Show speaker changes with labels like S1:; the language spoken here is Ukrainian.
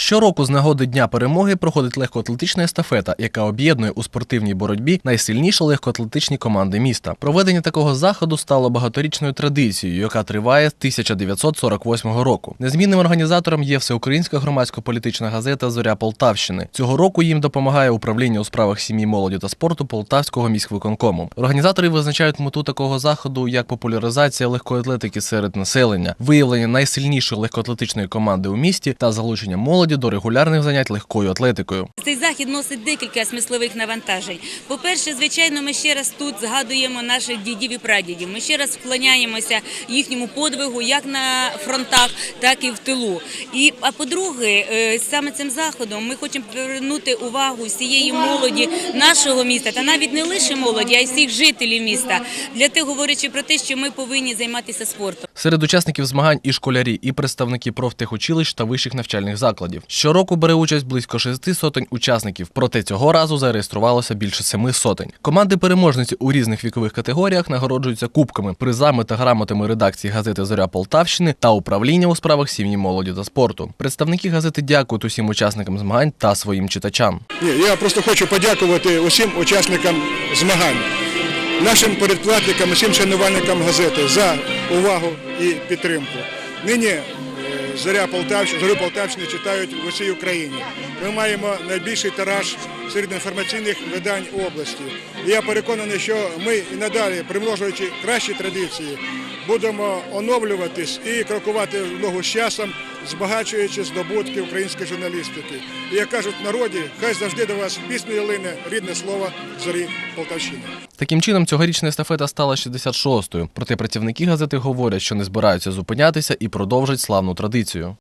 S1: Щороку з нагоди Дня перемоги проходить легкоатлетична естафета, яка об'єднує у спортивній боротьбі найсильніші легкоатлетичні команди міста. Проведення такого заходу стало багаторічною традицією, яка триває з 1948 року. Незмінним організатором є всеукраїнська громадсько-політична газета Зоря Полтавщини. Цього року їм допомагає управління у справах сім'ї, молоді та спорту Полтавського міськвиконкому. Організатори визначають мету такого заходу як популяризація легкої атлетики серед населення, виявлення найсильнішої легкоатлетичної команди у місті та залучення молоді до регулярних занять легкою атлетикою.
S2: Цей захід носить декілька смислових навантажень. По-перше, звичайно, ми ще раз тут згадуємо наших дідів і прадідів. Ми ще раз вклоняємося їхньому подвигу як на фронтах, так і в тилу. І а по-друге, е, саме цим заходом ми хочемо привернути увагу всієї молоді нашого міста, та навіть не лише молоді, а й всіх жителів міста. Для тих говорячи про те, що ми повинні займатися спортом.
S1: Серед учасників змагань і школярі, і представники профтехучилищ та вищих навчальних закладів. Щороку бере участь близько шести сотень учасників, проте цього разу зареєструвалося більше семи сотень. Команди переможниці у різних вікових категоріях нагороджуються кубками, призами та грамотами редакції газети Зоря Полтавщини та управління у справах сім'ї, молоді та спорту. Представники газети дякують усім учасникам змагань та своїм читачам.
S3: Я просто хочу подякувати усім учасникам змагань, нашим передплатникам, усім шанувальникам газети за увагу і підтримку. Нині е, зоря Полтавщини, зорю Полтавщини читають в усій Україні. Ми маємо найбільший тираж серед інформаційних видань області. І я переконаний, що ми і надалі, примножуючи кращі традиції, будемо оновлюватись і крокувати в ногу з часом, збагачуючи здобутки української журналістики. І як кажуть народі, хай завжди до вас піснею лине рідне слово зорі Полтавщини.
S1: Таким чином, цьогорічна естафета стала 66-ю. Проте працівники газети говорять, що не збираються зупинятися і продовжать славну традицію.